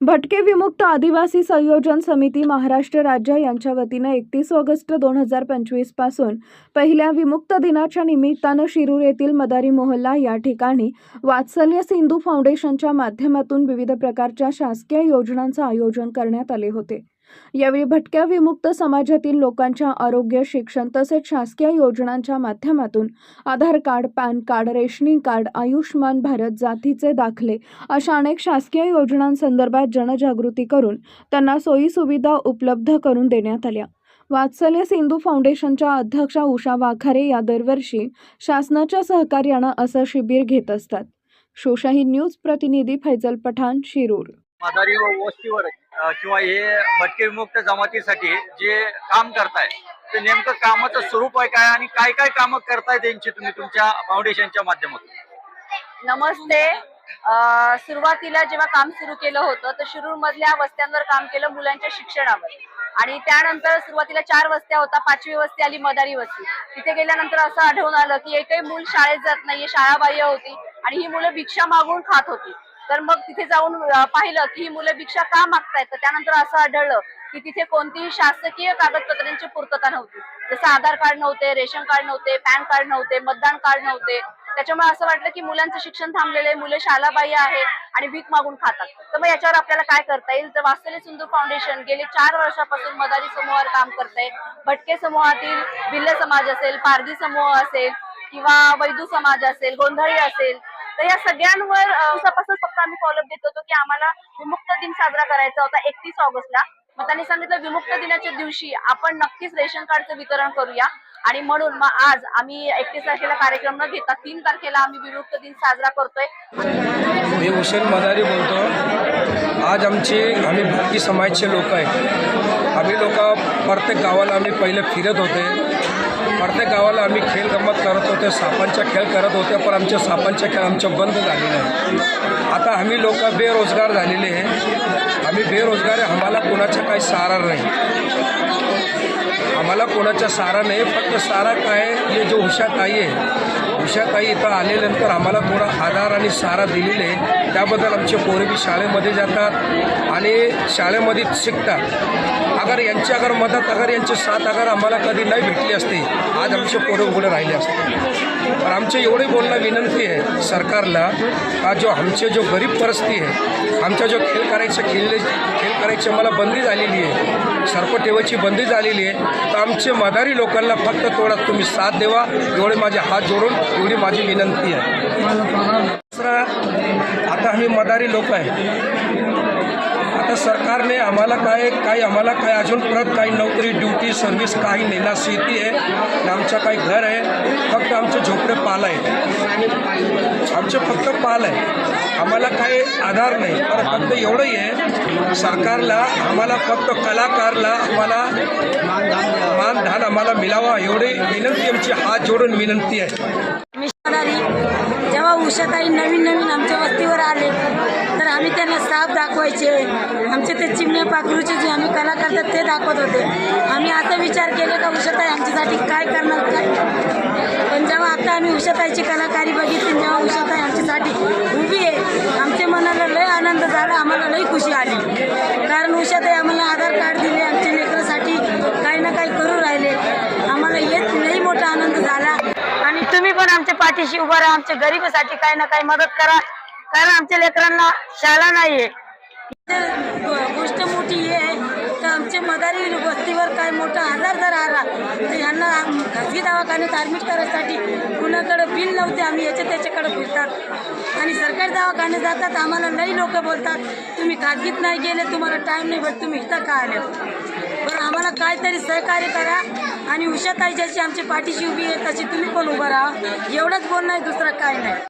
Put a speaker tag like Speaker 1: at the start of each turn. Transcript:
Speaker 1: भटके विमुक्त आदिवासी संयोजन समिती महाराष्ट्र राज्य यांच्या वतीनं एकतीस ऑगस्ट दोन हजार पंचवीसपासून पहिल्या विमुक्त दिनाच्या निमित्तानं शिरूर येथील मदारी मोहल्ला या ठिकाणी वात्सल्य सिंधू फाउंडेशनच्या माध्यमातून विविध प्रकारच्या शासकीय योजनांचं आयोजन करण्यात आले होते. यावेळी भटक्या विमुक्त समाजातील लोकांच्या आरोग्य शिक्षण तसेच शासकीय योजनांच्या माध्यमातून Aadhaar card PAN card rationing card Ayushman Bharat जातीचे दाखले अशा अनेक शासकीय योजनांसंदर्भात जनजागृती करून त्यांना सोयीसुविधा उपलब्ध करून देण्यात आल्या. वात्सल्य सिंधू फाउंडेशनच्या अध्यक्षा उषा वाखारे या दरवर्षी शासनाच्या सहकार्यानं असं शिबिर घेत असतात. शोशाही न्यूज प्रतिनिधी फैजल पठाण शिरूर.
Speaker 2: माधारी व वस्तीवर किंवा हे भटके विमुक्त जमातीसाठी जे काम करताय ते नेमकं कामाचं स्वरूप आहे काय आणि काय काय कामं करताय त्यांची तुम्ही तुमच्या फाउंडेशनच्या माध्यमातून?
Speaker 3: नमस्ते. सुरुवातीला जेव्हा काम सुरू केलं होतं तर शिरूर मधल्या वस्त्यांवर काम केलं मुलांच्या शिक्षणावर. आणि त्यानंतर सुरुवातीला चार वस्त्या होता पाचवी वस्ती आली मदारी वस्ती. तिथे गेल्यानंतर असं आढळून आलं की एकही मूल शाळेत जात नाहीये शाळा बाह्य होती आणि ही मुलं भिक्षा मागून खात होती. तर मग तिथे जाऊन पाहिलं की ही मुलं भिक्षा का मागतायत? तर त्यानंतर असं आढळलं की तिथे कोणतीही शासकीय कागदपत्रांची पूर्तता नव्हती. जसं आधार कार्ड नव्हते रेशन कार्ड नव्हते पॅन कार्ड नव्हते मतदान कार्ड नव्हते. त्याच्यामुळे असं वाटलं की मुलांचं शिक्षण थांबलेलं आहे मुलं शालाबाह्य आहे आणि भीक मागून खातात. तर मग याच्यावर आपल्याला काय करता येईल? तर वास्तव्य सिंधू फाउंडेशन गेले चार वर्षापासून मदारी समूहावर काम करतंय. भटके समूहातील भिल्ल समाज असेल पारधी समूह असेल किंवा वैदू समाज असेल गोंधळी असेल तर या सगळ्यांवर अ, दिवसापासून फक्त आम्ही फॉलोअप देत होतो की आम्हाला विमुक्त दिन साजरा करायचा होता एकतीस ऑगस्टला. मग त्यांनी सांगितलं विमुक्त दिनाच्या दिवशी आपण नक्कीच रेशन कार्डचं वितरण करूया. आणि म्हणून मग आज आम्ही एकतीस तारखेला कार्यक्रम न घेता तीन तारखेला आम्ही विमुक्त दिन साजरा करतोय.
Speaker 4: मी हुसेन मदारी बोलतो. आज आमचे आम्ही भारतीय समाजचे लोक आहेत आम्ही लोक प्रत्येक गावाला आम्ही पहिले फिरत होते. प्रत्येक गावाला आम्ही खेळ गंमत करत होते सापांचा खेळ करत होते पण आमचे सापांचा खेळ आमचे बंद झालेले आहे आता आम्ही लोक बेरोजगार झालेले आहे. आम्ही बेरोजगार आहे आम्हाला कोणाचा काही सहारा नाही. आम्हाला कोणाचा सारा नाही फक्त सारा काय हे जो उषाताई आहे उषाताई इथं आल्यानंतर आम्हाला थोडा आधार आणि सारा दिलेले आहे त्याबद्दल आमचे पोरे शाळेमध्ये जातात आणि शाळेमध्ये शिकतात. अगर यांची अगर मदत अगर यांची साथ अगर आम्हाला कधी नाही भेटली असते आज आमचे पोरे उघडे राहिले असते. और आमचे एवढे बोलणं विनंती आहे सरकारला आज जो आमचे जो गरीब परिस्थिती आहे आमच्या जो खेळ करायचं खेळले खेळ करायची मला बंदी झालेली आहे सर्प ठेवायची बंदी झालेली आहे तर आमचे मदारी लोकांना फक्त थोडा तुम्ही साथ देवा एवढे माझे हात जोडून एवढी माझी विनंती आहे. दुसरा आता आम्ही मदारी लोक आहे. आता सरकारने आम्हाला काय काही आम्हाला काय अजून परत काही नोकरी ड्युटी सर्व्हिस काही नेला शेती आहे. आमचं काही घर आहे. फक्त आमचे झोपडे पाल आहे. आमचे फक्त पाल आहे. आम्हाला काही आधार नाही. पण फक्त एवढंही आहे सरकारला आम्हाला फक्त कलाकारला आम्हाला मानधन आम्हाला मिळावा एवढी विनंती आमची. हात जोडून विनंती आहे.
Speaker 5: जेव्हा उषाताई नवीन नवीन आमच्या वस्तीवर आले आम्ही त्यांना साप दाखवायचे. आमचे ते चिमणे पाखरूचे जे आम्ही कला करतात ते दाखवत होते. आम्ही आता विचार केले का उषाताई आमच्यासाठी काय करणार? काय? पण जेव्हा आता आम्ही उषाताईची कलाकारी बघितली जेव्हा उषाताई आमच्यासाठी उभी आहे. आमच्या मनाला लय आनंद झाला आम्हाला लई खुशी आली. कारण उषाताई आम्हाला आधार कार्ड दिले आमच्या लेकरासाठी काही ना काही करू राहिले. आम्हाला येत लई मोठा आनंद झाला. आणि तुम्ही पण आमच्या पाठीशी उभा राहा आमच्या गरीबासाठी काही ना काही मदत करा. कारण आमच्या लेकरांना शाळा नाहीये. गोष्ट मोठी आहे तर आमच्या मदारी वस्तीवर काय मोठा आजार जर आला तर यांना खाजगी दवाखान्यात ॲडमिट करायसाठी कुणाकडे बिल नव्हते आम्ही याच्या त्याच्याकडे फिरतात. आणि सरकारी दवाखान्यात जातात आम्हाला लई लोक बोलतात तुम्ही खाजगीत नाही गेले तुम्हाला टाईम नाही भेट तुम्ही इथं का आले? बरं आम्हाला काहीतरी सहकार्य करा. आणि उषाताई ज्याची आमची पाठीशी उभी आहे तशी तुम्ही पण उभं राहा. एवढंच बोलणं आहे दुसरं काय नाही.